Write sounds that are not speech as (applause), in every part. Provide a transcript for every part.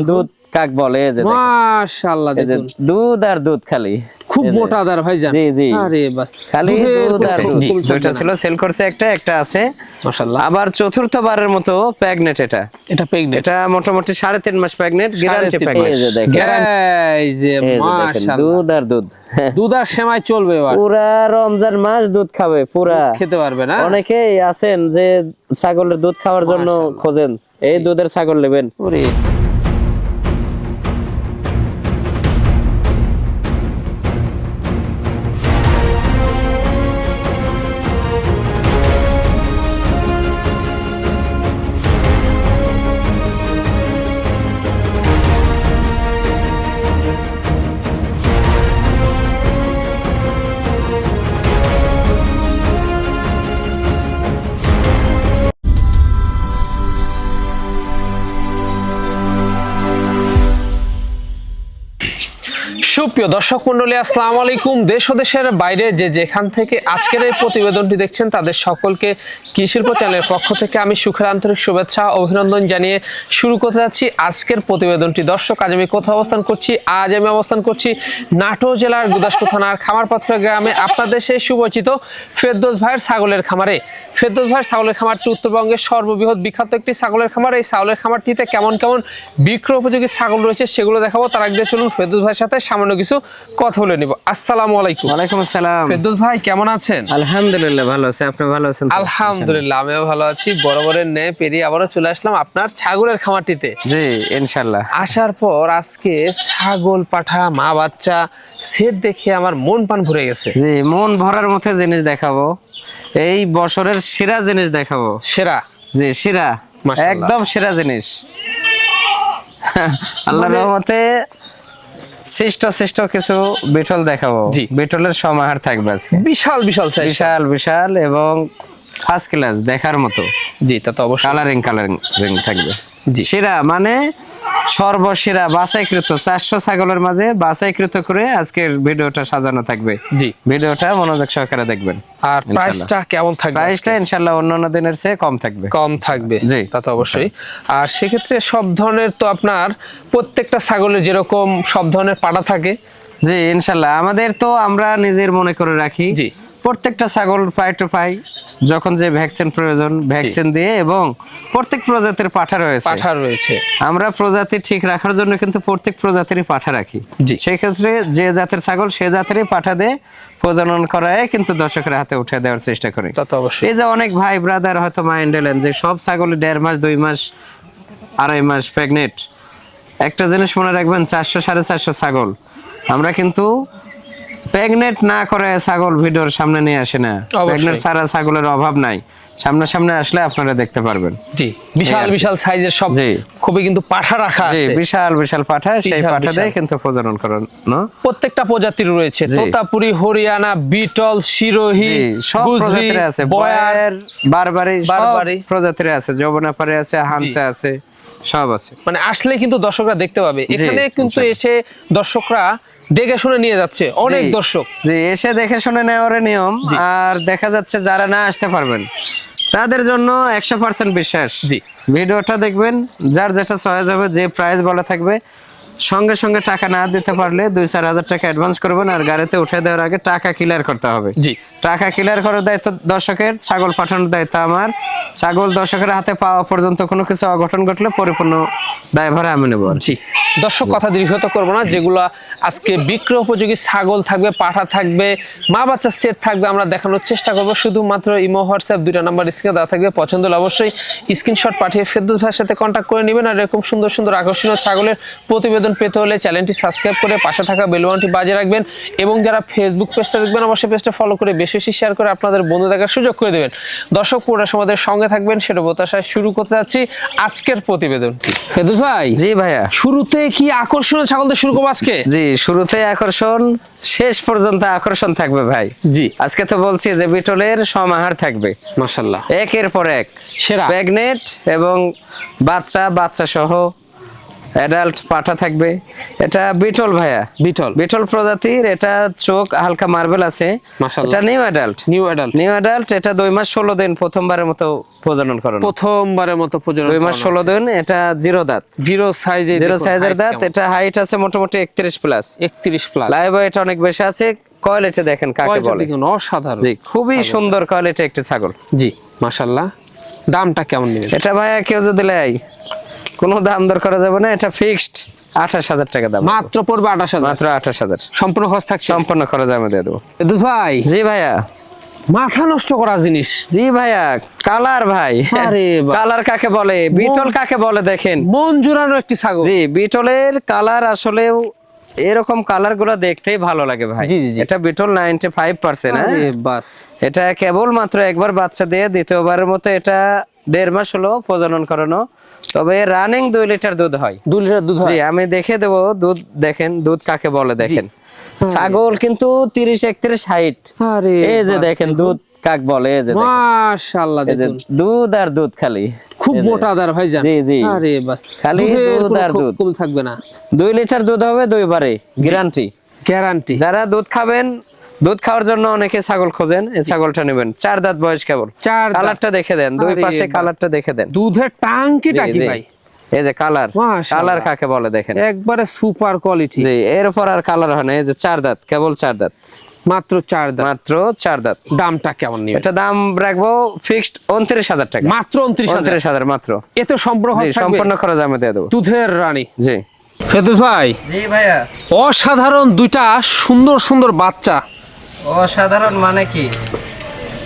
দুধ কাক বলে যে মাশাআল্লাহ দেখুন। দুধ আর দুধ খালি। খুব। মোটা দার ভাইজান। জি, জি। আরে বাস। খালি দুধ আর দুধ। ছিল সেল করছে একটা একটা আছে। মাশাআল্লাহ। আবার চতুর্থবারের মতো প্রেগনেট এটা। এটা এটা মোটামুটি সাড়ে তিন মাস প্রেগনেট গ্যারান্টি প্রেগনেট এই যে মাশাআল্লাহ। দুধ আর দুধ। দুধ আর সেমাই চলবে এবার। পুরা রমজান মাস দুধ খাবে পুরা। খেতে পারবে না? অনেকেই আছেন যে ছাগলের দুধ খাওয়ার জন্য খোঁজেন। এই দুধের ছাগল নেবেন। ওরে। সুপ্রিয় দর্শক মন্ডলী আসসালামু আলাইকুম। দেশ ও দেশের বাইরে যে যেখান থেকে আজকের এই প্রতিবেদনটি দেখছেন, তাদের সকলকে কৃষিল্প চ্যানেলের পক্ষ থেকে আমি সুখের আন্তরিক শুভেচ্ছা, অভিনন্দন জানিয়ে শুরু করতে যাচ্ছি আজকের প্রতিবেদনটি। দর্শক, আজ আমি কোথাও অবস্থান করছি? আজ আমি অবস্থান করছি নাটো জেলার গুদাসপুর থানার খামারপত্র গ্রামে। আপনাদের সেই সুপরিচিত ফেরদোস ভাইয়ের ছাগলের খামারে। ফেরদোস ভাইয়ের ছাগলের খামারটি উত্তরবঙ্গের সর্ববৃহৎ বিখ্যাত একটি ছাগলের খামার। এই ছাগলের খামারটিতে কেমন কেমন বিক্রয় উপযোগী ছাগল রয়েছে সেগুলো দেখাবো। তার আগে চলুন ফেরদোস ভাইয়ের সাথে সামান্য কিছু কথা বলে নিব। আসসালামু আলাইকুম। ওয়ালাইকুম আসসালাম। ফেরদোস ভাই কেমন আছেন? আলহামদুলিল্লাহ ভালো আছে। আপনি ভালো আছেন আলহামদুলিল্লাহ আমিও ভালো আছি। বরাবরের ন্যায় পেরিয়ে আবারও চলে আসলাম আপনার ছাগলের খামারটিতে। জি ইনশাল্লাহ আসার পর আজকে ছাগল পাঠা মা বাচ্চা সেট দেখে আমার মন পান ভরে গেছে। জি মন ভরার মতো জিনিস দেখাবো। এই বছরের সেরা জিনিস দেখাবো। সেরা? জি সেরা। একদম সেরা জিনিস। (laughs) আল্লাহর মানে- রহমতে শ্রেষ্ঠ শ্রেষ্ঠ কিছু বিটল দেখাবো। জি। বিটলের সমাহার থাকবে আজকে। বিশাল বিশাল বিশাল বিশাল এবং ফার্স্ট ক্লাস দেখার মতো। জি তা তো অবশ্যই। কালারিং কালারিং রিং থাকবে। সেরা মানে সর্বসেরা বাছাইকৃত চারশো ছাগলের মাঝে বাছাইকৃত করে আজকের ভিডিওটা সাজানো থাকবে। জি। ভিডিওটা মনোযোগ সহকারে দেখবেন। আর প্রাইসটা কেমন থাকবে প্রাইসটা ইনশাল্লাহ অন্যান্য দিনের চেয়ে কম থাকবে। কম থাকবে। জি। তা তো অবশ্যই। আর সেক্ষেত্রে সব ধরনের তো আপনার প্রত্যেকটা ছাগলের যেরকম সব ধরনের পাটা থাকে। জি ইনশাল্লাহ। আমাদের তো আমরা নিজের মনে করে রাখি। জি। প্রত্যেকটা ছাগল পাই টু পাই। যখন যে ভ্যাকসিন প্রয়োজন ভ্যাকসিন দিয়ে এবং প্রত্যেক প্রজাতির পাঠা রয়েছে। পাঠা রয়েছে। আমরা প্রজাতি ঠিক রাখার জন্য কিন্তু প্রত্যেক প্রজাতিরই পাঠা রাখি। সেই ক্ষেত্রে যে জাতের ছাগল সে জাতেরই পাঠা দিয়ে প্রজনন করায় কিন্তু দর্শকের হাতে উঠে দেওয়ার চেষ্টা করি। এই যে অনেক ভাই ব্রাদার হয়তো মাইন্ড এলেন যে সব ছাগল দেড় মাস দুই মাস আড়াই মাস প্রেগনেন্ট একটা জিনিস মনে রাখবেন চারশো সাড়ে চারশো ছাগল। আমরা কিন্তু প্রেগনেন্ট না করে ছাগল ভিডিওর সামনে নিয়ে আসে না। প্রেগনেন্ট ছাড়া ছাগলের অভাব নাই। সামনে সামনে আসলে আপনারা দেখতে পারবেন। জি বিশাল। বিশাল সাইজের সব জি। খুবই কিন্তু পাঠা রাখা জি আছে। বিশাল বিশাল পাঠা সেই পাঠা দিয়ে কিন্তু প্রজনন করানো। প্রত্যেকটা প্রজাতির রয়েছে। তোতাপুরি হরিয়ানা বিটল শিরোহি সব প্রজাতির আছে। বয়ার বারবারি সব বারবারি। প্রজাতির আছে। যৌবনাপারে আছে হানসে আছে সব আছে। মানে আসলে কিন্তু দর্শকরা দেখতে পাবে। এখানে কিন্তু এসে দর্শকরা দেখে শুনে নিয়ে যাচ্ছে অনেক দর্শক। যে এসে দেখে শুনে নেওয়ার নিয়ম। আর দেখা যাচ্ছে যারা না আসতে পারবেন তাদের জন্য একশো পার্সেন্ট বিশ্বাস। ভিডিওটা দেখবেন যার যেটা সহজ হবে যে প্রাইস বলা থাকবে সঙ্গে সঙ্গে টাকা না দিতে পারলে দুই চার হাজার টাকা অ্যাডভান্স করবেন আর গাড়িতে উঠে দেওয়ার আগে টাকা ক্লিয়ার করতে হবে। জি। টাকা ক্লিয়ার করার দায়িত্ব দর্শকের ছাগল পাঠানোর দায়িত্ব আমার। ছাগল দর্শকের হাতে পাওয়া পর্যন্ত কোনো কিছু অঘটন ঘটলে পরিপূর্ণ দায়ভার আমি নেব জি। দর্শক কথা দীর্ঘত করব না যেগুলো আজকে বিক্রয় উপযোগী ছাগল থাকবে পাঠা থাকবে মা বাচ্চার সেট থাকবে আমরা দেখানোর চেষ্টা করব। শুধুমাত্র ইমো হোয়াটসঅ্যাপ দুইটা নাম্বার স্ক্রিনে দেওয়া থাকবে পছন্দ হলে অবশ্যই স্ক্রিনশট পাঠিয়ে ফেরদৌস ভাইয়ের সাথে কন্ট্যাক্ট করে নেবেন। আর এরকম সুন্দর সুন্দর আকর্ষণীয় ছাগলের প্রতিবেদন পেতে হলে চ্যানেলটি সাবস্ক্রাইব করে পাশে থাকা বেলবানটি বাজে রাখবেন এবং যারা ফেসবুক পেজটা দেখবেন অবশ্যই পেজটা ফলো করে বেশি বেশি শেয়ার করে আপনাদের বন্ধু দেখার সুযোগ করে দেবেন। দর্শক পুরো সমাজের সঙ্গে থাকবেন সেটা প্রত্যাশায় শুরু করতে যাচ্ছি আজকের প্রতিবেদন। ফেরদৌস ভাই জি ভাইয়া। শুরুতে কি আকর্ষণীয় ছাগল দিয়ে শুরু করব আজকে? জি শুরুতে আকর্ষণ শেষ পর্যন্ত আকর্ষণ থাকবে ভাই। জি। আজকে তো বলছি যে বিটলের সমাহার থাকবে। মাশাল্লাহ একের পর এক। সেরা। প্রেগনেট এবং বাচ্চা বাচ্চা সহ অ্যাডাল্ট পাঠা থাকবে। এটা বিটল ভাইয়া। বিটল। বিটল প্রজাতির এটা চোখ হালকা মার্বেল আছে। মাশাআল্লাহ। এটা new adult new adult new adult এটা দুই মাস ষোলো দিন প্রথমবারের মতো প্রজনন করানো। প্রথমবারের মতো প্রজনন দুই মাস ষোলো দিন এটা জিরো দাঁত। জিরো সাইজে জিরো সাইজের দাঁত এটা হাইট আছে মোটামুটি একত্রিশ প্লাস একত্রিশ প্লাস লাইভ এটা অনেক বেশি আছে কোয়ালিটি দেখেন কাকে বলে। অসাধারণ। জি খুবই সুন্দর কোয়ালিটি একটি ছাগল। জি মাশাল্লাহ দামটা কেমন নেবেন? এটা ভাইয়া কেউ যদি লেয় কোনো দাম দর করা যাবে না এটা ফিক্সড আঠাশ হাজার টাকা দাম। মাত্র পড়বে আঠাশ হাজার। মাত্র আঠাশ হাজার। সম্পূর্ণ খরচ থাকছে। সম্পূর্ণ খরচ আমি দিয়ে দেবো। এদুস ভাই? জি ভাইয়া। মাথা নষ্ট করা জিনিস। জি ভাইয়া কালার ভাই। আরে কালার কাকে বলে? বিটল কাকে বলে দেখেন? মন জুড়ানো একটি ছাগল। জি বিটলের কালার আসলেও এরকম কালারগুলো দেখতেই ভালো লাগে ভাই। এটা বিটল নাইনটি ফাইভ পার্সেন্ট আরে বাস। এটা কেবল মাত্র একবার বাচ্চা দিয়ে দ্বিতীয়বারের মতো এটা দেড় মাস হলো প্রজনন করানো। তবে রানিং দুই লিটার দুধ হয়। দুই লিটার দুধ হয়? আমি দেখে দেবো দুধ দেখেন দুধ কাকে বলে দেখেন। ছাগল কিন্তু তিরিশ একত্রিশ হাইট আরে এই যে দেখেন দুধ কাক বলে এই যে। মাশাআল্লাহ দুধ আর দুধ খালি। খুব। মোটাদার ভাই জান জি, জি। আরে বাস। খালি দুধ আর দুধ। কম থাকবে না। দুই লিটার দুধ হবে দুইবারে গ্যারান্টি গ্যারান্টি যারা দুধ খাবেন দুধ খাওয়ার জন্য অনেকে ছাগল খোঁজেন। এই ছাগলটা নেবেন। চার দাঁত বয়স কেবল। চার দাঁত। কালারটা দেখে দেন। দুই পাশে কালারটা দেখে দেন। দুধের টাঙ্কিটা কি। ভাই? এই যে কালার। কালার কাকে বলে দেখেন। একবারে সুপার কোয়ালিটি। জি এরপর আর কালার হয় না। এই যে চার দাঁত কেবল চার দাঁত। মাত্র চার দাম মাত্র চার দাঁত। দামটা কেমন নিবে এটা দাম রাখব ফিক্সড উনত্রিশ হাজার টাকা। মাত্র উনত্রিশ হাজার। উনত্রিশ হাজার মাত্র। এতে সম্পূর্ণ সম্পূর্ণ খরচ আমি দিয়ে দেবো। দুধের রানী। জি। ফেদুস ভাই জি ভাইয়া। অসাধারণ দুইটা সুন্দর সুন্দর বাচ্চা। অসাধারণ মানে কি?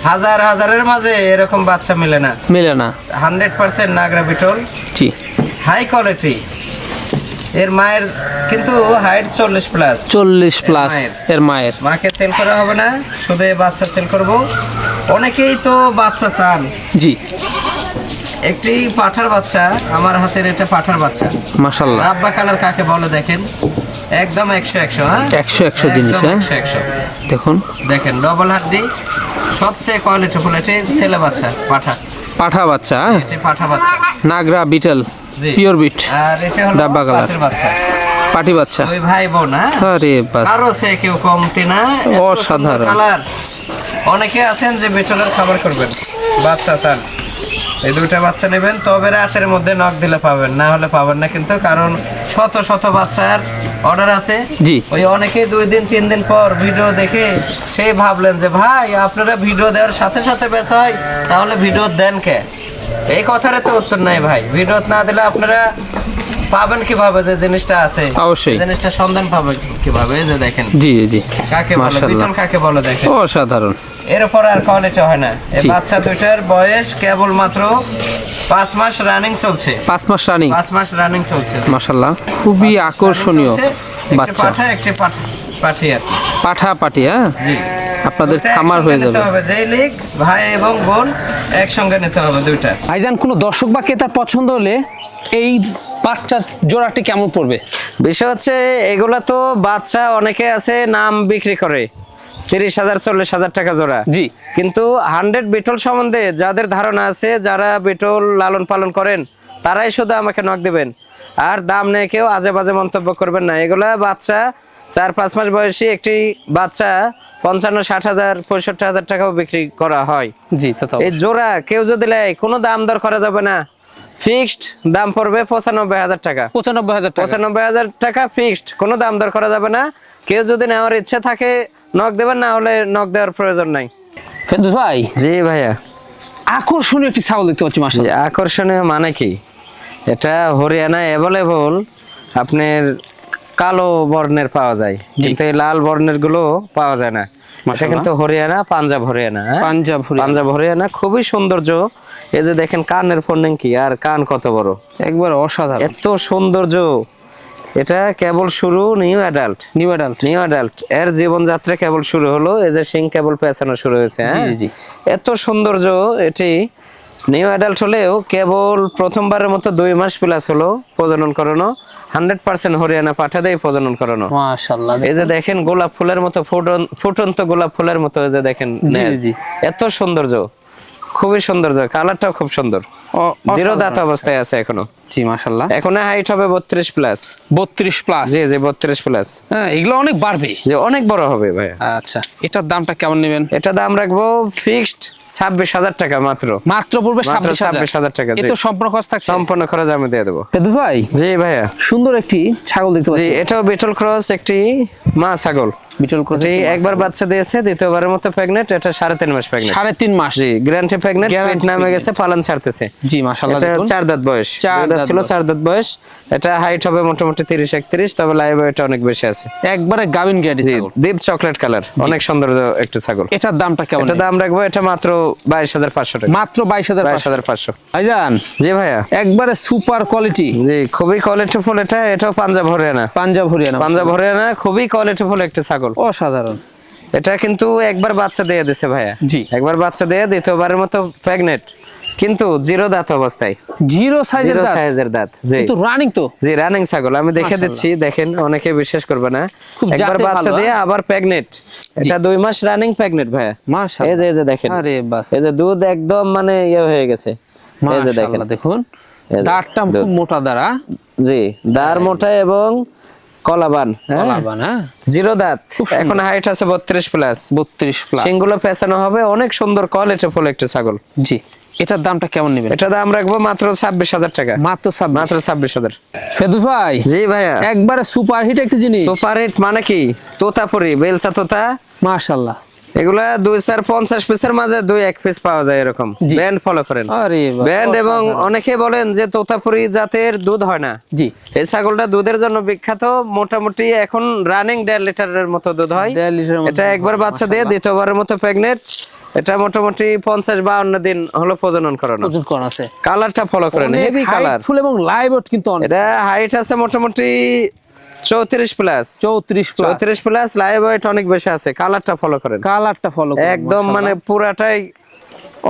হাজার হাজারের মাঝে এরকম বাচ্চা মিলে না। মেলে না। Hundred percent Nagra Beetal. জি। High quality. এর মায়ের কিন্তু হাইট চল্লিশ প্লাস। চল্লিশ প্লাস এর মায়ের। মাকে সেল করা হবে না শুধু বাচ্চা সেল করব। অনেকেই তো বাচ্চা চান। জি। একটি পাঠার বাচ্চা আমার হাতের এটা পাঠার বাচ্চা। মাশাল্লাহ রাব্বা কালার কাকে বলে দেখেন? একদম একশো একশো হ্যাঁ? একশো একশো জিনিস হ্যাঁ? একশো দেখুন। দেখেন ডবল হাড্ডি সবচেয়ে কোয়ালিটি ফুল এটি ছেলে বাচ্চা পাঠা। পাঠা বাচ্চা হ্যাঁ? এটি পাঠা বাচ্চা। নাগরা বিটেল। পিওর বিট আর এটা হলো ডাব্বা কালার। বাচ্চা। পাটি বাচ্চা। ওই ভাই বোন হ্যাঁ? আরে বাস। আরও সে কেউ কমতি না? অসাধারণ। কালার। অনেকে আছেন যে বেটলের খাবার করবেন। বাচ্চা চান। এই দুইটা বাচ্চা নেবেন তবে রাতের মধ্যে নখ দিলে পাবেন না হলে পাবেন না কিন্তু কারণ শত শত বাচ্চার অর্ডার আছে। জি। ওই অনেকে দুই দিন তিন দিন পর ভিডিও দেখে সেই ভাবলেন যে ভাই আপনারা ভিডিও দেওয়ার সাথে সাথে বেচা হয় তাহলে ভিডিও দেন কে? এই কথার তো উত্তর নাই ভাই। ভিডিও না দিলে আপনারা পাবেন কীভাবে? যে জিনিসটা আছে অবশ্যই। জিনিসটা সন্ধান পাবে কি- কীভাবে যে দেখেন। জি জি। কাকে বলে? মাশাআল্লাহ। বিটল কাকে বলে দেখেন? অসাধারণ। এর উপর আর কোয়ালিটি হয় না। এই বাচ্চা দুইটার বয়স কেবল মাত্র পাঁচ মাস রানিং চলছে। পাঁচ মাস রানিং পাঁচ মাস রানিং চলছে। মাশাল্লাহ খুবই আকর্ষণীয় বাচ্চা। পাঠা একটি পাঠা পাঠি আর পাঠা পাটি হ্যাঁ? জি। আপনাদের খামার হয়ে যাবে। হবে যেই লিগ ভাই এবং বোন একসঙ্গে নিতে হবে দুইটা। ভাইজান কোনো দর্শক বা ক্রেতার পছন্দ হলে এই বাচ্চার জোড়াটি কেমন পড়বে? বিষয় হচ্ছে এগুলা তো বাচ্চা অনেকে আছে নাম বিক্রি করে। তিরিশ হাজার চল্লিশ হাজার টাকা জোড়া। জি। কিন্তু হান্ড্রেড বিটল সম্বন্ধে যাদের ধারণা আছে যারা বিটল লালন পালন করেন তারাই শুধু আমাকে নক দেবেন। আর দাম নেই কেউ আজে বাজে মন্তব্য করবেন না। এগুলা বাচ্চা চার পাঁচ মাস বয়সী একটি বাচ্চা পঞ্চান্ন ষাট হাজার পঁয়ষট্টি হাজার টাকাও বিক্রি করা হয়। জি তা তো এই জোড়া কেউ যদি নেয় কোনো দাম দর করা যাবে না। ফিক্সড দাম পড়বে পঁচানব্বই হাজার টাকা। পঁচানব্বই হাজার পঁচানব্বই হাজার টাকা ফিক্সড কোনো দাম দর করা যাবে না। কেউ যদি নেওয়ার ইচ্ছে থাকে নক দেবেন না হলে নক দেওয়ার প্রয়োজন নাই। ফেরদৌস ভাই। জি ভাইয়া। আকর্ষণীয় একটি ছাগল দেখতে পাচ্ছি মাসা আকর্ষণীয় মানে কি? এটা হরিয়ানা অ্যাভেলেবল আপনার কালো বর্ণের পাওয়া যায়। কিন্তু এই লাল বর্ণেরগুলো পাওয়া যায় না। এটা মাশাআল্লাহ। কিন্তু হরিয়ানা পাঞ্জাব হরিয়ানা হ্যাঁ? পাঞ্জাব পাঞ্জাব হরিয়ানা খুবই সৌন্দর্য। এই যে দেখেন কানের ফোর্নিং কি? আর কান কত বড়? একবার অসাধারণ। এত সৌন্দর্য। এটা কেবল শুরু new adult. New adult. New adult. এর জীবনযাত্রা কেবল শুরু হলো এই যে সিং কেবল পেঁচানো শুরু হয়েছে হ্যাঁ। এত সৌন্দর্য এটি। নিউ অ্যাডাল্ট হলেও কেবল প্রথমবারের মতো দুই মাস প্লাস হলো প্রজনন করানো। হান্ড্রেড পার্সেন্ট হরিয়ানা পাঠা দেয় প্রজনন করানো। মাশাআল্লাহ এই যে দেখেন। গোলাপ ফুলের মতো ফুটন ফুটন্ত গোলাপ ফুলের মতো এই যে দেখেন জি, এত সৌন্দর্য খুবই সৌন্দর্য কালারটাও খুব সুন্দর। জিরো দাঁত অবস্থায় আছে এখনও। জি মাশাল্লাহ এখন হাইট হবে বত্রিশ প্লাস বত্রিশ প্লাস জি জি বত্রিশ প্লাস হ্যাঁ এগুলো অনেক বাড়বে। যে অনেক বড় হবে ভাইয়া। আচ্ছা এটার দামটা কেমন নেবেন? এটা দাম রাখব ফিক্সড ছাব্বিশ হাজার টাকা মাত্র। মাত্র পড়বে মাত্র ছাব্বিশ হাজার। 26,000 টাকা, এ জি। তো সম্পূর্ণ খরচ থাকছে। সম্পূর্ণ খরচ আমি দিয়ে দেবো। ফেদুস ভাই জি ভাইয়া। সুন্দর একটি ছাগল দেখতে জি পাচ্ছি। এটাও বিটল ক্রস একটি মা ছাগল। বিটল ক্রস জি একবার বাচ্চা দিয়েছে দ্বিতীয়বারের মতো প্রেগনেন্ট এটা সাড়ে তিন মাস প্রেগনেন্ট সাড়ে তিন মাস। জি গ্যারান্টি প্রেগনেন্ট পেট নামে গেছে পালন ছাড়তেছে। জি মাশাল্লাহ এটা দেখুন। চার দাঁত বয়স। চার ছিল চার দাঁত বয়স। এটা হাইট হবে মোটামুটি তিরিশ একত্রিশ তবে লাইভ এটা অনেক বেশি আছে। একবারে গাবিন গ্যাডি জি ডিপ চকলেট কালার অনেক সুন্দর একটা ছাগল। এটার দামটা কেমন এটা দাম রাখব এটা মাত্র বাইশ হাজার পাঁচশো টাকা। মাত্র বাইশ হাজার বাইশ হাজার পাঁচশো। ভাইজান জি ভাইয়া। একবারে সুপার কোয়ালিটি জি খুবই কোয়ালিটি ফুল এটা এটাও পাঞ্জাব হরিয়ানা। পাঞ্জাব হরিয়ানা। পাঞ্জাব হরিয়ানা খুবই কোয়ালিটি ফুল একটা ছাগল। অসাধারণ। এটা কিন্তু একবার বাচ্চা দিয়ে দিছে ভাইয়া। জি। একবার বাচ্চা দিয়ে দ্বিতীয়বারের মতো প্রেগনেন্ট কিন্তু জিরো দাঁত অবস্থায়। জিরো সাইজের দাঁত? সাইজের দাঁত জি। কিন্তু রানিং তো? জি রানিং ছাগল আমি দেখে দিচ্ছি দেখেন অনেকে বিশ্বাস করবে না। একবার বাচ্চা দিয়ে আবার প্রেগনেন্ট এটা দুই মাস রানিং প্রেগনেন্ট ভাইয়া। মাশাআল্লাহ। এই যে এই যে দেখেন। আরে বাস। এই যে দুধ একদম মানে ইয়ে হয়ে গেছে। এই যে দেখেন। দেখুন। দাঁতটা খুব মোটা দ্বারা জি দাঁড় মোটা এবং কলাবান হ্যাঁ? লাভান হ্যাঁ? জিরো দাঁত। এখন হাইট আছে বত্রিশ প্লাস বত্রিশ প্লাস সিংগুলো পেছানো হবে অনেক সুন্দর কোয়ালিটি ফুল একটা ছাগল। জি। এটার দামটা কেমন নেবেন? এটা দাম রাখব মাত্র ছাব্বিশ হাজার টাকা। মাত্র মাত্র ছাব্বিশ হাজার। ফেদুস ভাই জি ভাইয়া। একবারে সুপার হিট একটা জিনিস। সুপার হিট মানে কি? তোতাপুরি বেলসা তোতা। মাশাআল্লাহ এগুলা দুই চার পঞ্চাশ পিসের মাঝে দুই এক পিস পাওয়া যায় এরকম। ব্যান্ড ফলো করেন। ব্যান্ড এবং অনেকে বলেন যে তোতাপুরি জাতের দুধ হয় না। জি। এই ছাগলটা দুধের জন্য বিখ্যাত মোটামুটি এখন রানিং দেড় লিটারের মতো দুধ হয়। এটা একবার বাচ্চা দিয়ে দ্বিতীয়বারের মতো প্রেগনেন্ট এটা মোটামুটি পঞ্চাশ বাউন্ন দিন হলো প্রজনন করানো। আছে। কালারটা ফলো করেন হেভি কালার ফুল এবং লাইভ কিন্তু এটা হাইট আছে মোটামুটি চৌত্রিশ প্লাস চৌত্রিশ প্লাস চৌত্রিশ প্লাস লাইভ ওয়েট অনেক বেশি আছে কালারটা ফলো করেন। কালারটা ফলো একদম মানে পুরাটাই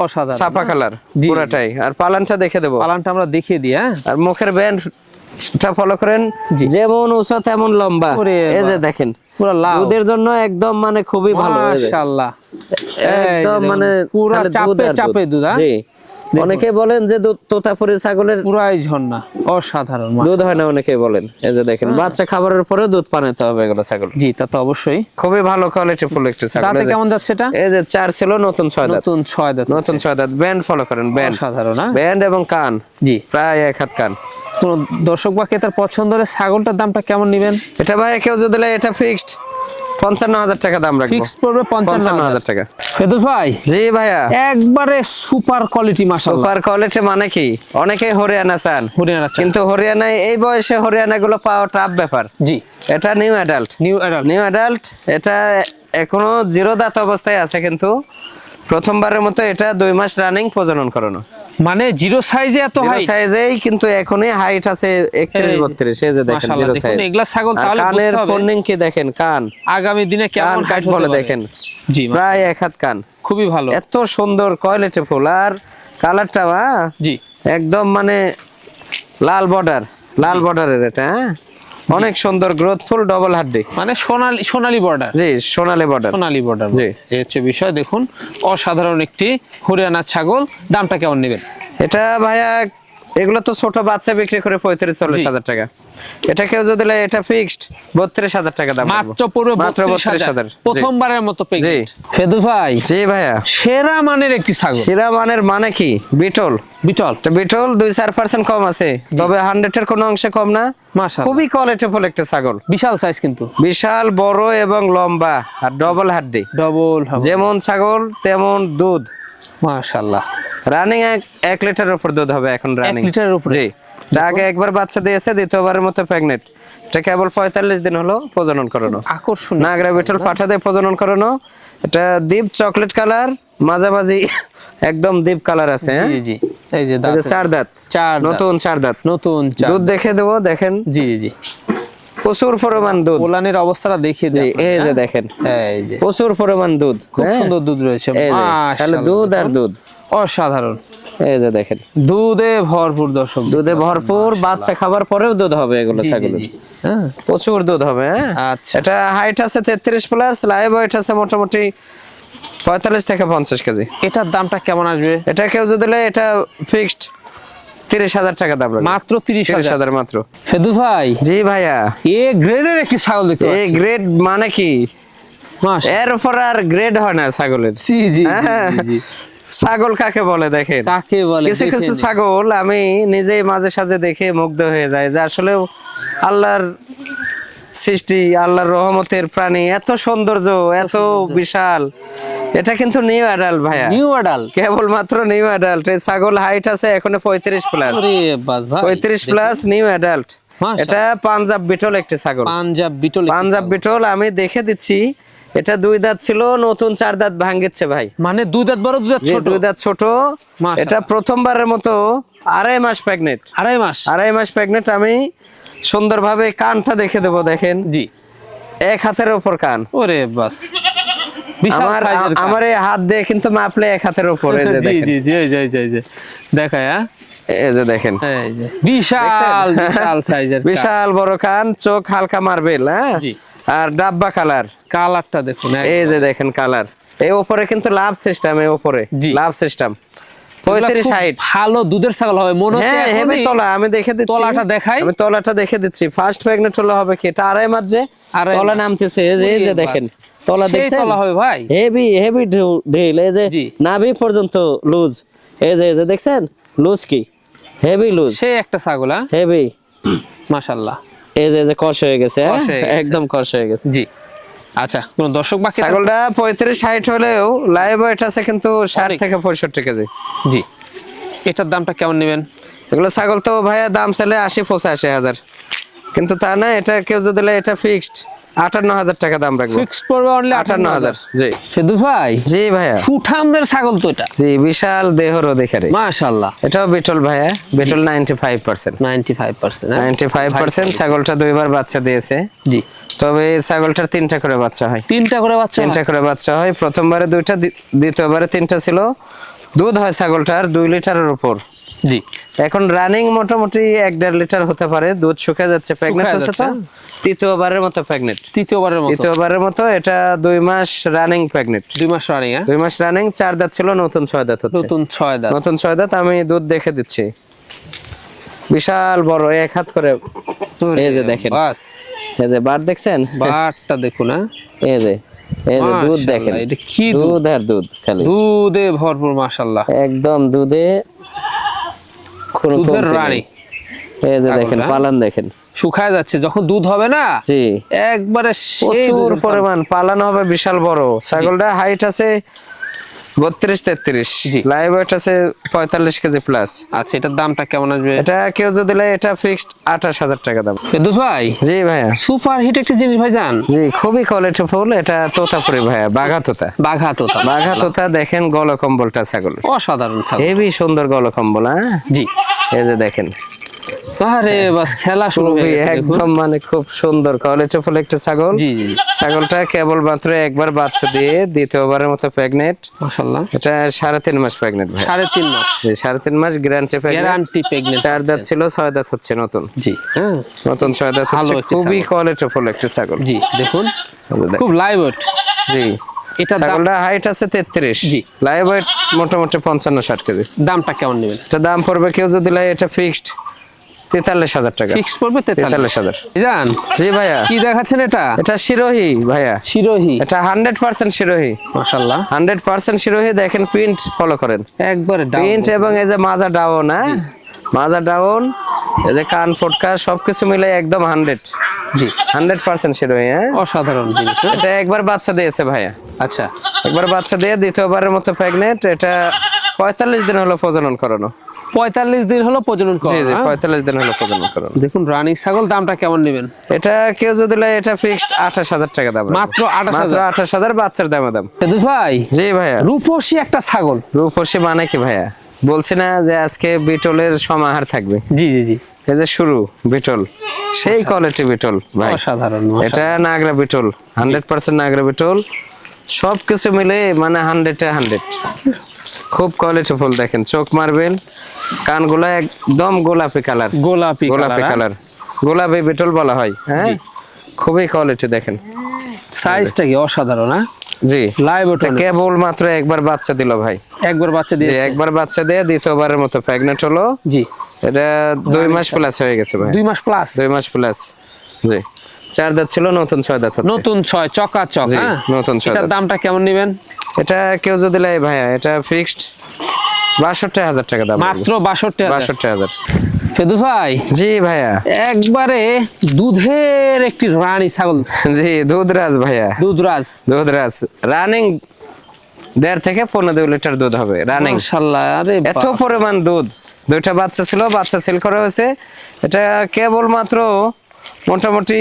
অসাধারণ। সাফা কালার পুরাটাই। আর পালানটা দেখে দেবো। পালানটা আমরা দেখিয়ে দিই হ্যাঁ। আর মুখের ব্যান্ডটা ফলো করেন? যেমন উঁচু তেমন লম্বা। এই যে দেখেন দুধের জন্য একদম মানে খুবই ভালো। মাশাআল্লাহ। একদম মানে পুরো চাপে চাপে দুধ হ্যাঁ? জি। অনেকে বলেন যে দুধ তোতাপুরি ছাগলের পুরাই ঝর্ণা অসাধারণ দুধ হয় না অনেকে বলেন। এই যে দেখেন হ্যাঁ। বাচ্চা খাবারের পরে দুধ পানাতে হবে এগুলো ছাগল। জি তা তো অবশ্যই। খুবই ভালো কোয়ালিটি ফুল একটি ছাগল। দাঁতে কেমন যাচ্ছে এটা? এই যে চার ছিল নতুন ছয় দাঁত। নতুন ছয় দাঁত নতুন ছয় দাঁত। ব্যান্ড ফলো করেন ব্যান্ড অসাধারণ হ্যাঁ? ব্যান্ড এবং কান। জি। প্রায় এক হাত কান। কোন দর্শক বা ক্রেতার পছন্দ হলে ছাগলটার দামটা কেমন নেবেন? এটা ভাই কেউ যদি এটা ফিক্সড পঞ্চান্ন হাজার টাকা দাম রাখব। ফিক্স পড়বে পঞ্চান্ন পঞ্চান্ন হাজার হাজার টাকা। ফেদুস ভাই জি ভাইয়া। একবারে সুপার কোয়ালিটি মাশাআল্লাহ। সুপার কোয়ালিটি মানে কি? অনেকেই হরিয়ানা চান। হরিয়ানা কিন্তু হরিয়ানায় এই বয়সে হরিয়ানা গুলো পাওয়া টাফ ব্যাপার। জি। এটা new adult new adult new adult এটা এখনও জিরো দাঁত অবস্থায় আছে কিন্তু প্রথমবারের মতো এটা দুই মাস রানিং প্রজনন করানো। মানে জিরো সাইজে এত হাই সাইজেই কিন্তু এখনই হাইট আছে একত্রিশ এই যে, বত্রিশ। এই যে দেখেন জিরো দেখুন, সাইজ এগুলা ছাগল তাহলে কানের। ফোনিং কি দেখেন কান? আগামী দিনে কেমন কাট বলে দেখেন। জি প্রায় এক হাত কান। খুবই ভালো। এত সুন্দর কোয়ালিটি ফুল। আর কালারটা জি। একদম মানে লাল বর্ডার লাল বর্ডারের এটা হ্যাঁ? অনেক সুন্দর গ্রোথফুল ডবল হাড্ডি। মানে সোনালি সোনালি বর্ডার জি সোনালী বর্ডার সোনালি বর্ডার জি। এই হচ্ছে বিষয় দেখুন অসাধারণ একটি হরিয়ানা ছাগল। দামটা কেমন নেবেন? এটা ভাইয়া এগুলো তো ছোট বাচ্চা বিক্রি করে পঁয়ত্রিশ চল্লিশ হাজার টাকা। এটা কেউ যদি এটা ফিক্সড বত্রিশ হাজার টাকা দাম মাত্র মাত্র বত্রিশ হাজার। প্রথমবারের মতো জি। ফেদুস ভাই জি ভাইয়া। সেরা মানের একটি ছাগল। শিরা মানের মানে কি? বিটল। বিটল। বিটল দুই চার পার্সেন্ট কম আছে। তবে হান্ড্রেড এর কোনো অংশে কম না। মাশাআল্লাহ। খুবই কোয়ালিটিফুল একটা ছাগল। বিশাল সাইজ কিন্তু। বিশাল বড় এবং লম্বা আর ডবল হাড্ডি। ডবল যেমন ছাগল তেমন দুধ। মাশাআল্লাহ। রানিং এক এক লিটারের উপর দুধ হবে এখন রানিং লিটারের উপরে? জি। আগে একবার বাচ্চা দিয়েছে দ্বিতীয়বারের মতো প্রেগনেন্ট এটা কেবল পঁয়তাল্লিশ দিন হলো প্রজনন করানো। আকর্ষণ নাগরা বিটল পাঠা দিয়ে প্রজনন করানো। এটা ডিপ চকলেট কালার মাঝামাঝি (laughs) একদম ডিপ কালার আছে হ্যাঁ? জি জি। এই যে দাঁত চার দাঁত। চার নতুন চার দাঁত। নতুন চার দুধ দেখে দেবো দেখেন। জি জি। প্রচুর পরিমাণ দুধ। ওলানের অবস্থাটা দেখিয়ে দিই এই যে দেখেন। এই যে। প্রচুর পরিমাণ দুধ খুব হ্যাঁ? সুন্দর দুধ রয়েছে তাহলে দুধ আর দুধ। অসাধারণ। এই যে দেখেন। দুধে ভরপুর দর্শক। দুধে ভরপুর বাচ্চা খাবার পরেও দুধ হবে এগুলো ছাগলের। হ্যাঁ? প্রচুর দুধ হবে হ্যাঁ? আচ্ছা। এটা হাইট আছে তেত্রিশ প্লাস লাইভ ওয়েট আছে মোটামুটি পঁয়তাল্লিশ থেকে পঞ্চাশ কেজি। এটার দামটা কেমন আসবে? এটা কেউ যদি এটা ফিক্সড তিরিশ হাজার টাকা দাম মাত্র তিরিশ হাজার। মাত্র। ফেদুস ভাই। জি ভাইয়া। এ গ্রেডের একটি ছাগল দেখতে এ গ্রেড মানে কি? এর উপর আর গ্রেড হয় না ছাগলের। জি জি হ্যাঁ। জি, জি। ছাগল কাকে বলে দেখেন? কাকে বলে কিছু কিছু ছাগল আমি নিজেই মাঝে সাঝে দেখে মুগ্ধ হয়ে যায় যে আসলে আল্লাহর সৃষ্টি আল্লাহর রহমতের প্রাণী এত সৌন্দর্য এত বিশাল। এটা কিন্তু নিউ অ্যাডাল্ট ভাইয়া। নিউ আডাল কেবল মাত্র নিউ অ্যাডাল্ট এই ছাগল হাইট আছে এখন পঁয়ত্রিশ প্লাস ওরে বাস ভাই পঁয়ত্রিশ প্লাস নিউ অ্যাডাল্ট এটা পাঞ্জাব বিটল একটি ছাগল। পাঞ্জাব বিটল পাঞ্জাব বিটল আমি দেখে দিচ্ছি। এটা দুই দাঁত ছিল নতুন চার দাঁত ভাঙ্গিচ্ছে ভাই। মানে দুই দাঁত বড় দুই দাঁত ছোট? দুই দাঁত ছোট। এটা প্রথমবারের মতো আড়াই মাস প্রেগনেন্ট আড়াই মাস? আড়াই মাস প্রেগনেন্ট আমি সুন্দরভাবে কানটা দেখে দেবো দেখেন। জি। এক হাতের উপর কান। ওরে বাস। আমার আমার এই হাত দিয়ে কিন্তু মাপলে এক হাতের উপর (laughs) জি জি জি যে, এই যে দেখায় হ্যাঁ? এই যে দেখেন। বিশাল বিশাল সাইজের বিশাল বড় কান চোখ হালকা মার্বেল হ্যাঁ? আর ডাব্বা কালার। কালারটা দেখুন এই যে দেখেন কালার। এই উপরে কিন্তু লাভ সিস্টেম এই উপরে। জি। লাভ সিস্টেম এগুলা পঁয়ত্রিশ খুব হাইট ভালো দুধের ছাগল হবে। মনে হচ্ছে হ্যাঁ তলা আমি দেখে দিচ্ছি। তলাটা দেখাই? আমি তলাটা দেখে দিচ্ছি। ফার্স্ট প্রেগনেন্ট হলে হবে কি? এটা আড়াই মাস যে তলা নামতেছে। যে যে দেখেন তলা দেখছেন? তলা হবে ভাই। হেভি হেভি ঢিল এই যে নাভি পর্যন্ত লুজ। এই যে এই যে দেখছেন? লুজ কি? Heavy loose. সেই একটা ছাগল হ্যাঁ? হেভি মাশাল্লাহ এই যে এই যে হয়ে গেছে হ্যাঁ? কষ হয়ে গেছে। একদম কষ হয়ে গেছে। জি। আচ্ছা কোন দর্শক বাকি ছাগলটা পঁয়ত্রিশ ষাট হলেও লাইভ ওয়েট আছে কিন্তু ষাট। থেকে পঁয়ষট্টি কেজি। জি। এটার দামটা কেমন নেবেন? এগুলো ছাগল তো ভাইয়া দাম চাইলে আশি পঁচাশি হাজার। কিন্তু তা না এটা কেউ যদি এটা ফিক্সড আটান্ন হাজার টাকা দাম রাখব। ফিক্সড পড়বে অনলি আটান্ন হাজার জি। ভাই জি ভাইয়া। সুঠামদের ছাগল তো এটা। জি বিশাল দেহর অধিকারী মাশাআল্লাহ এটাও বিটল ভাইয়া বিটল নাইনটি ফাইভ পার্সেন্ট 95% হ্যাঁ? নাইনটি ফাইভ পার্সেন্ট ছাগলটা দুইবার বাচ্চা দিয়েছে। জি। তবে ছাগলটার তিনটা করে বাচ্চা হয়। তিনটা করে বাচ্চা তিনটা করে বাচ্চা হয়। প্রথমবারে দুইটা দ্বিতীয়বারে তিনটা ছিল। দুধ হয় ছাগলটার দুই লিটারের উপর। জি। এখন রানিং মোটামুটি এক দেড় লিটার হতে পারে। দুধ শুকিয়ে যাচ্ছে প্রেগনেন্ট হচ্ছে তো? তৃতীয়বারের মতো প্রেগনেন্ট তৃতীয়বারের মতো। তৃতীয়বারের মতো এটা দুই মাস রানিং প্রেগনেন্ট দুই মাস রানিং হ্যাঁ? দুই মাস রানিং চার দাঁত ছিল নতুন ছয় দাঁত হচ্ছে। নতুন ছয় দাঁত। নতুন ছয় দাঁত আমি দুধ দেখে দিচ্ছি। বিশাল বড় এক হাত করে। এই যে দেখেন। বাস। এই যে বার দেখছেন? বাটটা দেখুন হ্যাঁ? (laughs) এই যে এই যে দুধ দেখেন। এটা কি দুধ? দুধ আর দুধ খালি। দুধে ভরপুর মাশাআল্লাহ। একদম দুধে কোনো রানী। এই যে দেখেন পালান দেখেন। শুকায় যাচ্ছে যখন দুধ হবে না জি। একবারে প্রচুর পরিমাণ পালানো হবে বিশাল বড়। ছাগলটা হাইট আছে বত্রিশ তেত্রিশ। লাইভ ওয়েট আছে পঁয়তাল্লিশ কেজি প্লাস আচ্ছা এটার দামটা কেমন আসবে? এটা কেউ যদি নেয়, এটা ফিক্সড আঠাশ হাজার টাকা দাম। ফেরদৌস ভাই? জি ভাইয়া। সুপার হিট একটা জিনিস ভাই জান জি খুবই কোয়ালিটি ফুল এটা তোতাপুরি ভাইয়া বাঘা তোতা বাঘা তোতা বাঘা তোতা দেখেন গলকম্বলটা ছাগল। অসাধারণ হেভি সুন্দর গলকম্বল হ্যাঁ? জি। এই যে দেখেন। আরে বাস খেলা শুরু হয়ে খুবই গেছে একদম মানে খুব সুন্দর। কোয়ালিটি ফুল একটা ছাগল। জি জি। জি। ছাগলটা কেবল মাত্র একবার বাচ্চা দিয়ে দ্বিতীয়বারের মতো প্রেগনেন্ট মাশাআল্লাহ। এটা সাড়ে তিন মাস প্রেগনেন্ট ভাই। সাড়ে তিন মাস। সাড়ে তিন মাস গ্যারান্টি প্রেগনেন্ট গ্যারান্টি প্রেগনেন্ট চার দাঁত ছিল ছয় দাঁত হচ্ছে নতুন। জি। হ্যাঁ নতুন ছয় দাঁত ভালো হচ্ছে খুবই ছাগল। কোয়ালিটি একটা ছাগল। জি দেখেন। খুব লাইভ জি। এটা ছাগলটা হাইট আছে তেত্রিশ। জি। লাইভ ওয়েট মোটামুটি পঞ্চান্ন ষাট কেজি। দামটা কেমন নেবেন? এটা দাম পড়বে কেউ যদি লাই এটা ফিক্সড তেতাল্লিশ হাজার টাকা। ফিক্স পড়বে তেতাল্লিশ। হাজার। জান জি ভাইয়া। কি দেখাচ্ছেন এটা? এটা শিরোহি ভাইয়া। শিরোহি। এটা হান্ড্রেড পার্সেন্ট শিরোহি। মাশাআল্লাহ। হান্ড্রেড পার্সেন্ট শিরোহি দেখেন প্রিন্ট ফলো করেন। একবারে প্রিন্ট এবং এই যে মাজা ডাউন হ্যাঁ? মাজা ডাউন এই যে কান ফটকা সবকিছু মিলে একদম হান্ড্রেড জি। হান্ড্রেড পার্সেন্ট শিরোহি হ্যাঁ? অসাধারণ জিনিস হ্যাঁ? এটা একবার বাচ্চা দিয়েছে ভাইয়া আচ্ছা। একবার বাচ্চা দিয়ে দ্বিতীয়বারের মতো প্রেগনেন্ট এটা পঁয়তাল্লিশ দিন হলো প্রজনন করানো। পঁয়তাল্লিশ দিন হলো প্রজনন করা জি জি হ্যাঁ? পঁয়তাল্লিশ দিন হলো প্রজনন করানো। দেখুন রানী ছাগল দামটা কেমন নেবেন? এটা কেউ যদি লাই এটা ফিক্সড আঠাশ হাজার টাকা দাম। মাত্র 28,000 মাত্র আঠাশ হাজার বাচ্চার দাম দাম। সেদুস ভাই জি ভাইয়া। রূপসী একটা ছাগল। রূপসী মানে কি ভাইয়া? বলছি না যে আজকে বিটলের সমাহার থাকবে। জি জি জি। এই যে শুরু বিটল। সেই কোয়ালিটি বিটল ভাই। অসাধারণ এটা নাগরা বিটল হান্ড্রেড পার্সেন্ট নাগরা বিটল সব কিছু মিলে মানে হান্ড্রেডে হান্ড্রেড খুব কোয়ালিটি ফুল দেখেন চোখ মারবেন কানগুলা একদম গোলাপি কালার গোলাপি গোলাপি কালার গোলাপি বিটল বলা হয় হ্যাঁ? খুবই কোয়ালিটি দেখেন। সাইজটা কি অসাধারণ হ্যাঁ জি। লাইভ ওটা কেবল মাত্র একবার বাচ্চা দিল ভাই। একবার বাচ্চা দিয়ে একবার বাচ্চা দিয়ে দ্বিতীয়বারের মতো প্রেগনেন্ট হলো। জি। এটা দুই মাস প্লাস হয়ে গেছে ভাই। দুই মাস প্লাস দুই মাস প্লাস জি। চার দাঁত ছিল নতুন ছয় দাঁত নতুন ছয় চকাচক জি, হ্যাঁ? নতুন ছয় এটার দামটা কেমন নেবেন? এটা কেউ যদি লাই ভাইয়া এটা ফিক্সড বাষট্টি হাজার টাকা দাম মাত্র বাষট্টি বাষট্টি হাজার। ফেদু ভাই? জি ভাইয়া। একবারে দুধের একটি রানী ছাগল। জি দুধরাজ ভাইয়া। দুধরাজ। দুধরাজ। রানিং দেড় থেকে পনেরো লিটার দুধ হবে রানিং। মাশাআল্লাহ আরে এত। পরিমাণ দুধ। দুইটা বাচ্চা ছিল বাচ্চা সেল করা হয়েছে। এটা কেবল মাত্র মোটামুটি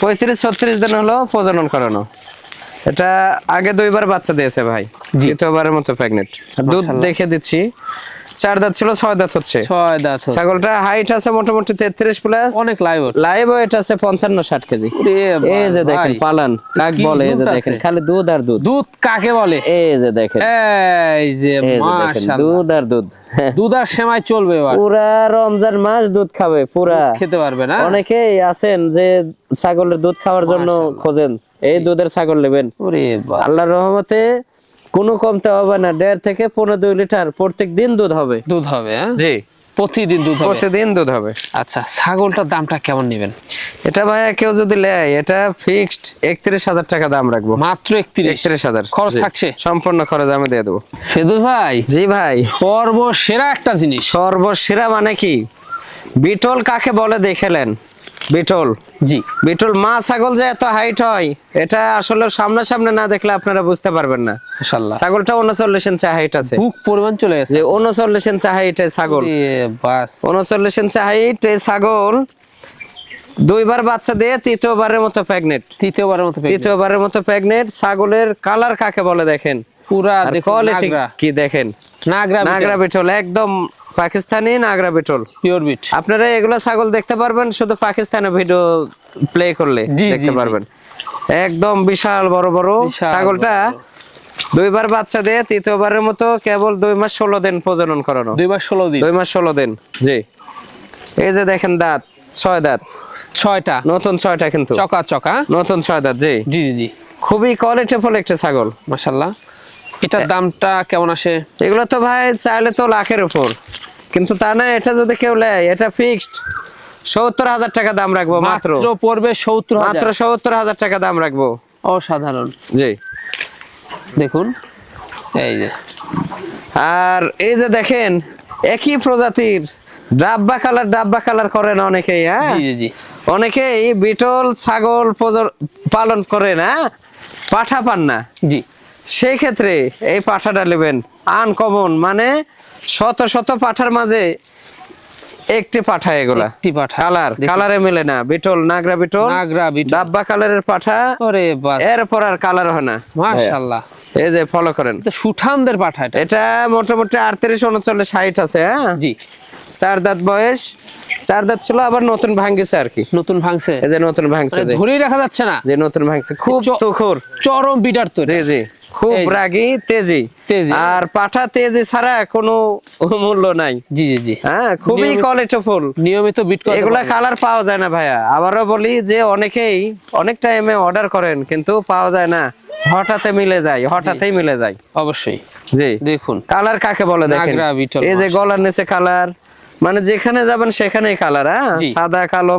পঁয়ত্রিশ ছত্রিশ দিন হলো প্রজনন করানো। এটা আগে দুইবার বাচ্চা দিয়েছে ভাই দ্বিতীয়বারের মতো প্রেগনেন্ট দুধ দেখে দিচ্ছি। চার দাঁত ছিল ছয় দাঁত হচ্ছে। ছয় দাঁত ছাগলটা হাইট আছে মোটামুটি তেত্রিশ প্লাস অনেক লাইভ লাইভ ওয়েট আছে পঞ্চান্ন ষাট কেজি। এই যে দেখেন। পালান। কাক বলে এই যে দুধ দেখেন খালি দুধ আর দুধ। দুধ কাকে বলে? এই যে দেখেন। এই যে দুধ আর দুধ। (laughs) দুধ আর সেমাই চলবে পুরা রমজান মাস দুধ খাবে পুরা। খেতে পারবে না? অনেকেই আছেন যে ছাগলের দুধ খাওয়ার জন্য খোঁজেন। এই দুধের ছাগল নেবেন। আল্লাহর রহমতে কোনো কমতে হবে না দেড় থেকে পনেরো দুই লিটার প্রত্যেক দিন দুধ হবে। দুধ হবে হ্যাঁ? জি। প্রতিদিন দুধ হবে? প্রতিদিন দুধ হবে। আচ্ছা ছাগলটার দামটা কেমন নেবেন? এটা ভাইয়া কেউ যদি নেয় এটা ফিক্সড একত্রিশ হাজার টাকা দাম রাখব। মাত্র একত্রিশ? একত্রিশ হাজার খরচ থাকছে? সম্পূর্ণ খরচ আমি দিয়ে দেবো। ফেদুস ভাই? জি ভাই। সর্বসেরা একটা জিনিস। সর্বসেরা মানে কি? বিটল কাকে বলে দেখেলেন বিটল? জি। বিটল মা ছাগল যে এত হাইট হয় এটা আসলে সামনাসামনি না দেখলে আপনারা বুঝতে পারবেন না। মাশাআল্লাহ ছাগলটা উনচল্লিশ ইঞ্চি হাইট আছে। বুক পরিমাণ চলে গেছে। যে উনচল্লিশ ইঞ্চি হাইট ছাগল। এ বাস। উনচল্লিশ ইঞ্চি হাইট ছাগল দুইবার বাচ্চা দিয়ে তৃতীয়বারের মতো প্রেগনেন্ট তৃতীয়বারের মতো তৃতীয়বারের মতো প্রেগনেন্ট ছাগলের কালার কাকে বলে দেখেন? পুরা কোয়ালিটি কি দেখেন? নাগরা নাগরা বিটল একদম পাকিস্তানি নাগরা বিটল পিওর বিট আপনারা এগুলো ছাগল দেখতে পারবেন শুধু পাকিস্তানের ভিডিও প্লে করলে দেখতে পারবেন। একদম বিশাল বড় বড় ছাগলটা দুইবার বাচ্চা দিয়ে তৃতীয়বারের মতো কেবল দুই মাস ষোলো দিন প্রজনন করানো। দুই মাস ষোলো দিন। দুই মাস ষোলো দিন জি। এই যে দেখেন দাঁত ছয় দাঁত। ছয়টা। নতুন ছয়টা কিন্তু। চকা চকা নতুন ছয় দাঁত জি। জি জি জি। খুবই কোয়ালিটিফুল একটা ছাগল। মাশাল্লাহ। এটার দামটা কেমন আসে? এগুলো তো ভাই চাইলে তো লাখের উপর। কিন্তু তা না এটা যদি কেউ নেয় এটা ফিক্সড সত্তর হাজার টাকা দাম রাখব মাত্র পড়বে সত্তর মাত্র সত্তর হাজার টাকা দাম রাখব। অসাধারণ। জি। দেখুন এই যে। আর এই যে দেখেন একই প্রজাতির ডাব্বা কালার ডাব্বা কালার করেন অনেকেই হ্যাঁ? অনেকেই বিটল ছাগল পালন করে না পাঠা পান না। জি। সেই ক্ষেত্রে এই পাঠাটা নেবেন। আনকমন মানে শত শত পাঠার মাঝে একটি পাঠা এগুলা। একটি পাঠা। কালার কালারে মিলে না। বিটল নাগরা বিটল নাগরা বিটল। ডাব্বা কালারের পাঠা ওরে বাস। এরপর আর কালার হয় না। মাশাল্লাহ। এই যে ফলো করেন। তো সুঠামদের পাঠা এটা। এটা মোটামুটি আটত্রিশ উনচল্লিশ হাইট আছে হ্যাঁ? জি। চার দাঁত বয়স। চার দাঁত ছিল আবার নতুন ভাঙ্গিছে আর কি। নতুন ভাঙছে। এই যে নতুন ভাঙছে মানে যে। ধরেই রাখা যাচ্ছে না। যে নতুন ভাঙছে খুব চ- চরম বিটার তো এটা। জি জি। খুব। রাগী তেজি। তেজি। আর পাঠা তেজি ছাড়া কোনো মূল্য নাই। জি জি জি। হ্যাঁ খুবই নিয়মিত- কোয়ালিটিফুল নিয়মিত বিট এগুলা কালার পাওয়া যায় না ভাইয়া। আবারও বলি যে অনেকেই অনেক টাইমে অর্ডার করেন কিন্তু পাওয়া যায় না। হঠাৎ মিলে যায় হঠাৎই মিলে যায়। অবশ্যই। জি। দেখুন। কালার কাকে বলে দেখেন? এই যে গলার নিচে কালার মানে যেখানে যাবেন সেখানেই কালার হ্যাঁ? সাদা কালো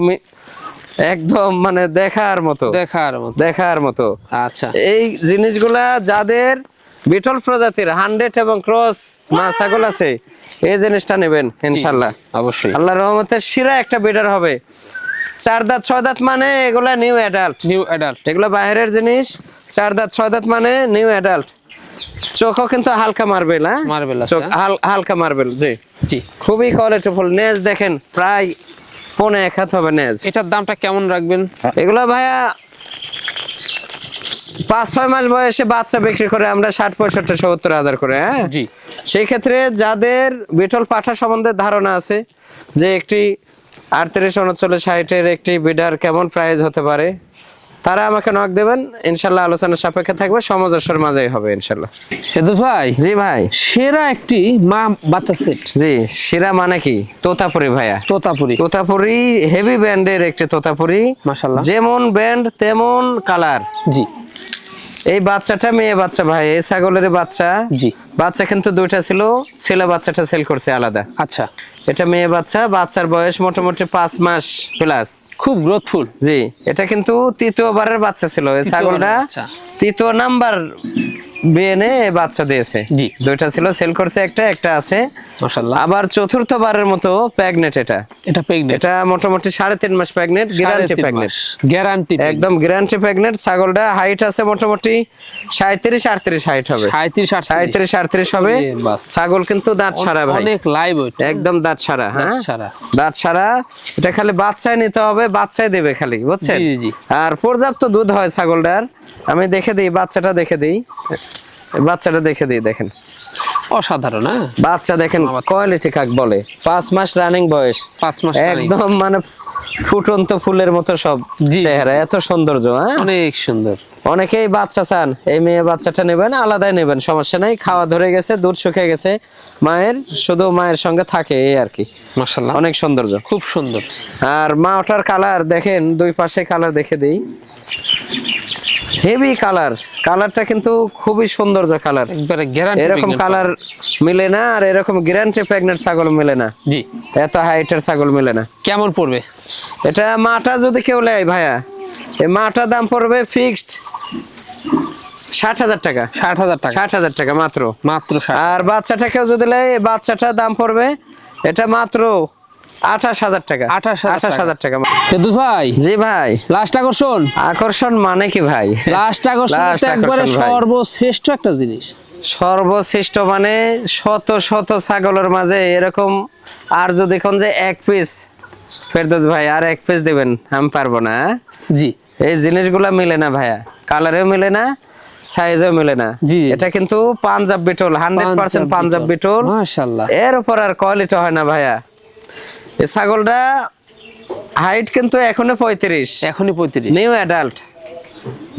একদম মানে দেখার মতো। দেখার মতো। দেখার মতো। আচ্ছা। এই জিনিসগুলা যাদের বিটল প্রজাতির হান্ড্রেড এবং ক্রস মা ছাগল আছে এই জিনিসটা নেবেন ইনশাল্লাহ। অবশ্যই। আল্লাহ রহমতে শিরা একটা বেটার হবে। চার দাঁত ছয় দাঁত মানে এগুলা নিউ অ্যাডাল্ট নিউ অ্যাডাল্ট এগুলো বাইরের জিনিস চার দাঁত ছয় দাঁত মানে নিউ অ্যাডাল্ট চোখও কিন্তু হালকা মার্বেল হ্যাঁ? হাল- হালকা মার্বেল জি। জি। খুবই কোয়ালিটিফুল নেজ দেখেন প্রায় পনে এক হাত হবে নেজ। এটার দামটা কেমন রাখবেন? এগুলো ভাইয়া পাঁচ ছয় মাস বয়সে বাচ্চা বিক্রি করে আমরা ষাট পঁয়ষট্টি সত্তর হাজার করে হ্যাঁ? জি। সেই ক্ষেত্রে যাদের বিটল পাঠা সম্বন্ধে ধারণা আছে যে একটি আটত্রিশ উনচল্লিশ ষাটের একটি বিডার কেমন প্রাইস হতে পারে? তারা আমাকে নক দেবেন ইনশাল্লাহ আলোচনার সাপেক্ষে থাকবে সমাজস্বর মাঝেই হবে ইনশাল্লাহ। ভাই জি ভাই। সেরা একটি মা বাচ্চা সেট জি শিরা মানে কি? তোতাপুরি ভাইয়া। তোতাপুরি। তোতাপুরি হেভি ব্যান্ডের একটি তোতাপুরি। মাশাআল্লাহ। যেমন ব্যান্ড তেমন কালার জি। এই বাচ্চাটা মেয়ে বাচ্চা ভাই এই ছাগলের বাচ্চা। জি। বাচ্চা কিন্তু দুইটা ছিল ছেলে বাচ্চাটা সেল করছে আলাদা। আচ্ছা। এটা মেয়ে বাচ্চা বাচ্চার বয়স মোটামুটি পাঁচ মাস প্লাস খুব গ্রোথফুল। জি এটা কিন্তু তৃতীয়বারের বাচ্চা ছিল এই ছাগলটা তৃতীয় নাম্বার বিএনএ বাচ্চা দিয়েছে। জি। দুইটা ছিল সেল করছে একটা একটা আছে। মাশাআল্লাহ। আবার চতুর্থবারের মতো প্রেগনেট এটা। এটা এটা মোটামুটি সাড়ে তিন মাস প্রেগনেট গ্যারান্টি প্রেগনেট গ্যারান্টি একদম গ্যারান্টি প্রেগনেট ছাগলটা হাইট আছে মোটামুটি সাঁত্রিশ আটত্রিশ হাইট হবে। সাঁত্রিশ সাঁত্রিশ আটত্রিশ হবে। ছাগল কিন্তু দাঁত ছাড়া ভাই। অনেক লাইভ একদম দাঁত ছাড়া হ্যাঁ? দাঁত এটা খালি বাচ্চায় নিতে হবে বাচ্চায় দেবে খালি বুঝছেন। আর পর্যাপ্ত দুধ হয় ছাগলটার আমি দেখে দিই বাচ্চাটা দেখে দিই। বাচ্চাটা দেখে দিই দেখেন। অসাধারণ হ্যাঁ? বাচ্চা দেখেন কোয়ালিটি কাক বলে। পাঁচ মাস রানিং বয়স। পাঁচ মাস একদম মানে ফুটন্ত ফুলের মতো সব। চেহারা এত সৌন্দর্য হ্যাঁ? অনেক সুন্দর। অনেকেই বাচ্চা চান এই মেয়ে বাচ্চাটা নেবেন আলাদাই নেবেন সমস্যা নাই খাওয়া ধরে গেছে দুধ শুকিয়ে গেছে মায়ের শুধু মায়ের সঙ্গে থাকে এই আর কি। মাশাআল্লাহ। অনেক সৌন্দর্য। খুব সুন্দর। আর মা ওটার কালার দেখেন দুই পাশে কালার দেখে দিই। হেভি কালার কালারটা কিন্তু খুবই সৌন্দর্য কালার একবারে গ্যারান্টি এরকম কালার মিলে না আর এরকম গ্যারান্টি প্রেগনেন্ট ছাগল মিলে না। জি। এত হাইটের ছাগল মিলে না। কেমন পড়বে? এটা মাটা যদি কেউ নেয় ভাইয়া এই মাটা দাম পড়বে ফিক্সড ষাট হাজার টাকা। ষাট হাজার টাকা। ষাট হাজার টাকা মাত্র। মাত্র আর বাচ্চাটা কেউ যদি নেয় বাচ্চাটার দাম পড়বে এটা মাত্র আঠাশ হাজার টাকা। 28,000 আঠাশ হাজার টাকা ফেদুস ভাই। জি ভাই। লাস্ট আকর্ষণ? আকর্ষণ মানে কি ভাই? লাস্ট আকর্ষণ একবারে সর্বশ্রেষ্ঠ একটা জিনিস। সর্বশ্রেষ্ঠ মানে শত শত ছাগলের মাঝে এরকম আর যদি যে এক পিস ফেরদৌস ভাই আর এক পিস দিবেন আমি পারব না হ্যাঁ? জি। এই জিনিসগুলা মিলে না ভাইয়া। কালারেও মিলে না সাইজেও মিলে না। জি। এটা কিন্তু পাঞ্জাব বিটল হান্ড্রেড পার্সেন্ট পাঞ্জাব বিটল। মাশাআল্লাহ। এর উপর আর কোয়ালিটি হয় না ভাইয়া। এই ছাগলটা হাইট কিন্তু এখনও পঁয়ত্রিশ। এখনই পঁয়ত্রিশ। নিউ অ্যাডাল্ট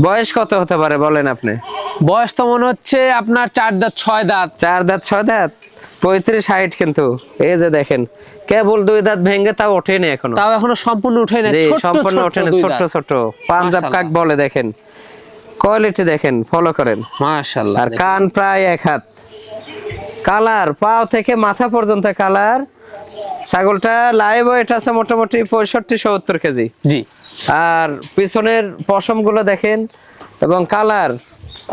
বয়স কত হতে পারে বলেন আপনি? বয়স তো মনে হচ্ছে আপনার চার দাঁত ছয় দাঁত। চার দাঁত ছয় দাঁত? পঁয়ত্রিশ হাইট কিন্তু। এই যে দেখেন কেবল দুই দাঁত ভেঙে তাও ওঠেনি এখনও। তাও এখনও সম্পূর্ণ উঠে না জি ছোট্ট সম্পূর্ণ ওঠেনি ছোট ছোট পাঞ্জাব কাক বলে দেখেন? কোয়ালিটি দেখেন ফলো করেন। মাশাআল্লাহ আর কান প্রায় এক হাত। কালার পাও থেকে মাথা পর্যন্ত কালার ছাগলটা লাইভ ওয়েট আছে মোটামুটি পঁয়ষট্টি সত্তর কেজি। জি। আর পিছনের পশমগুলো দেখেন এবং কালার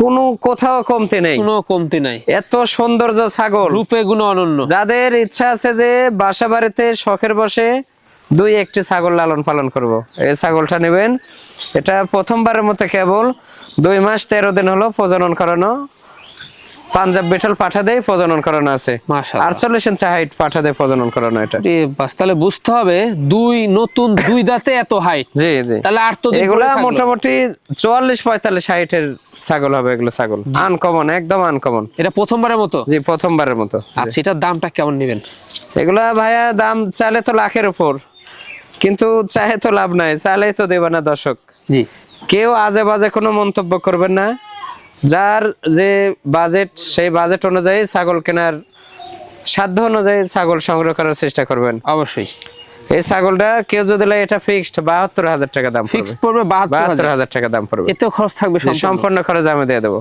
কোনো কোথাও কমতি নেই। কোনো কমতি নাই। এত সৌন্দর্য ছাগল। রূপে গুণ অনন্য। যাদের ইচ্ছা আছে যে বাসা বাড়িতে শখের বসে দুই একটি ছাগল লালন পালন করব। এই ছাগলটা নেবেন। এটা প্রথমবারের মতো কেবল দুই মাস তেরো দিন হলো প্রজনন করানো। পাঞ্জাব বিঠল পাঠা দেয় প্রজনন করানো আছে। আটচল্লিশ ইঞ্চি হাইট পাঠা দেয় প্রজনন করানো এটা। বাস তাহলে বুঝতে হবে দুই নতুন দুই দাঁতে এত হাইট জি জি। তাহলে আর তো এগুলা মোটামুটি চুয়াল্লিশ পঁয়তাল্লিশ হাইটের ছাগল হবে এগুলো ছাগল। আনকমন একদম আনকমন এটা প্রথমবারের মতো? জি প্রথমবারের মতো। আচ্ছা এটার দামটা কেমন নেবেন? এগুলা ভাইয়া দাম চাইলে তো লাখের উপর কিন্তু চাহে তো লাভ নাই চাইলেই তো দেবে না দর্শক। জি। কেউ আজে বাজে কোনো মন্তব্য করবেন না। যার যে বাজেট সেই বাজেট অনুযায়ী ছাগল কেনার সাধ্য অনুযায়ী ছাগল সংগ্রহ করার চেষ্টা করবেন। অবশ্যই। এই ছাগলটা কেউ যদি লাই এটা ফিক্সড বাহাত্তর হাজার টাকা দাম ফিক্সড পড়বে। বাহাত্তর হাজার। টাকা দাম পড়বে। এত খরচ থাকবে সম্পূর্ণ খরচ আমি দিয়ে দেবো।